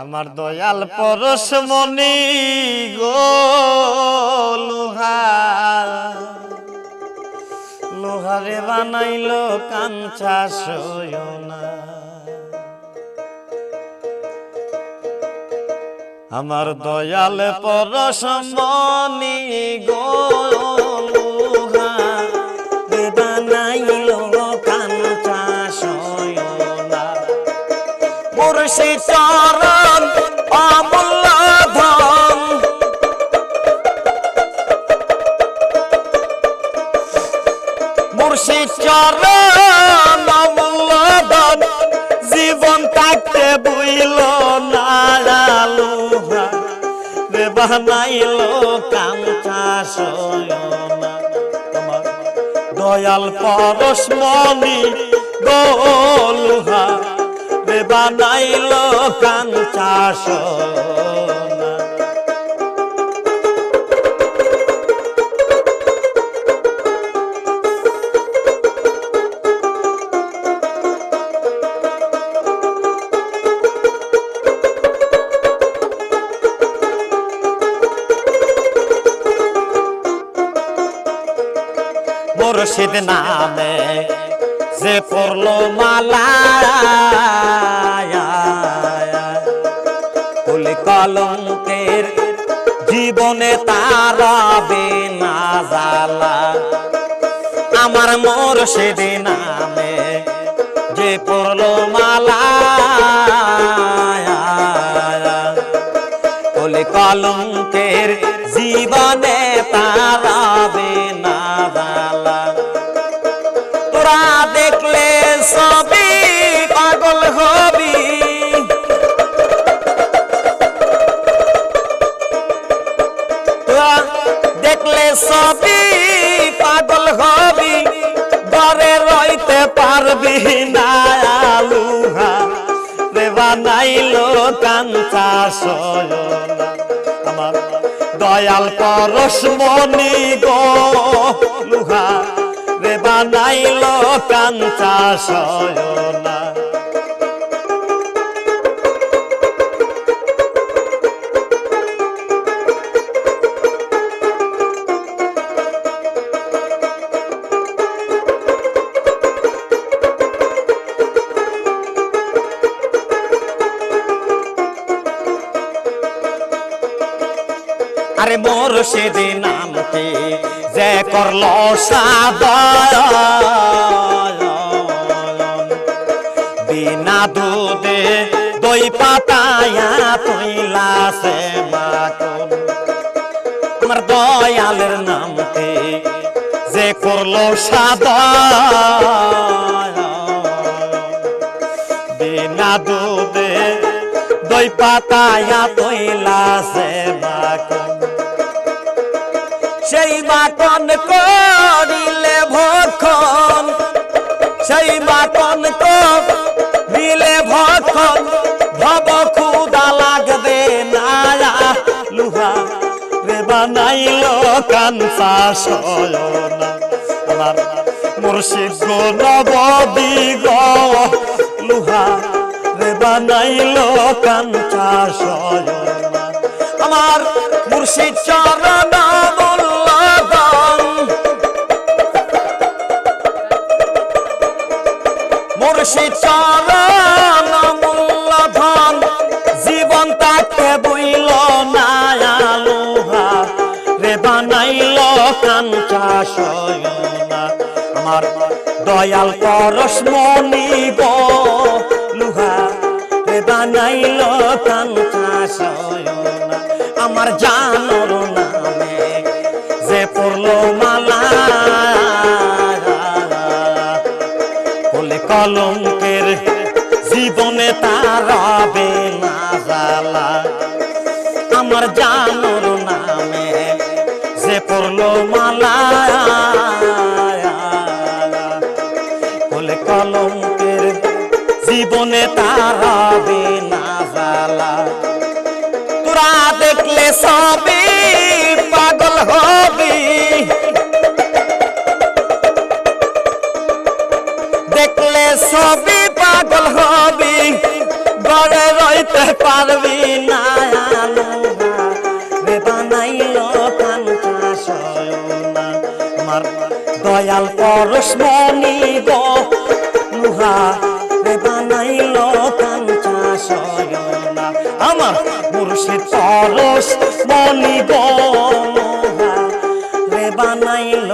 আমার দয়াল পরশ মনি গো লোহা। লোহারে বানাইলো কাঞ্চা সয়না। আমার দয়াল পরশ মনি গো মুর্শি চরণ, অমূল্য ধন। মুর্শি চরণ, অমূল্য ধন। জীবন থাকতে বুইল না আলুহা রে বানাইল কাঞ্চা সয়না। তোমার দয়াল পরশ গোলুহা রে বানাইল কাঞ্চা মুর্শিদ নামে যে পড়ল মালা। জীবনে তারা বেনা জালা আমার মুর্শিদ নামে যে পড়ল মালা কুল কলঙ্কের জীবনে তারা পারবি না আলুহা? রে বানাইলো কাঞ্চা আমার দয়াল পরশ মনি গো লুহা। রে বানাইল কাঞ্চা সয়না। আরে মোর সেদিন নামতে যে করল বিনা দুধে দই পাতায়া তৈলা সে আমার দয়ালের নামতে যে করল সাদয়ন বিনা দুধে দই পাতায়া তৈলা সে মাখন। সেই মাখন করিলে ভক্ষণ। সেই মাখন করিলে ভক্ষণ। ভব ক্ষুদা লাগবে না লুহা। রে বানাইল কাঞ্চা সয়না আমার মুর্শিদ গো নবদি গো লুহা। রে বানাইল কাঞ্চা সয়না আমার মুর্শিদ চরণ মুর্শিদ চরণ মূল্যধন জীবন তাকে বইল না আলোহা রে বানাইল কাঞ্চা আমার দয়াল পরশ মনি গো। লুহা, রে বানাইল কাঞ্চা আমার জানর নামে বলে কলঙ্কের জীবনে তারাবে না জালা আমার জানর নামে যে পড়ল মালা বলে কলঙ্কের জীবনে তারাবে না জালা তোরা দেখলে সবই দয়াল পরশমণি গো লুহা রে বানাইল কাঞ্চা সয়না আমার মুর্শিদ পরশ মণি গো লুহা রে বানাইল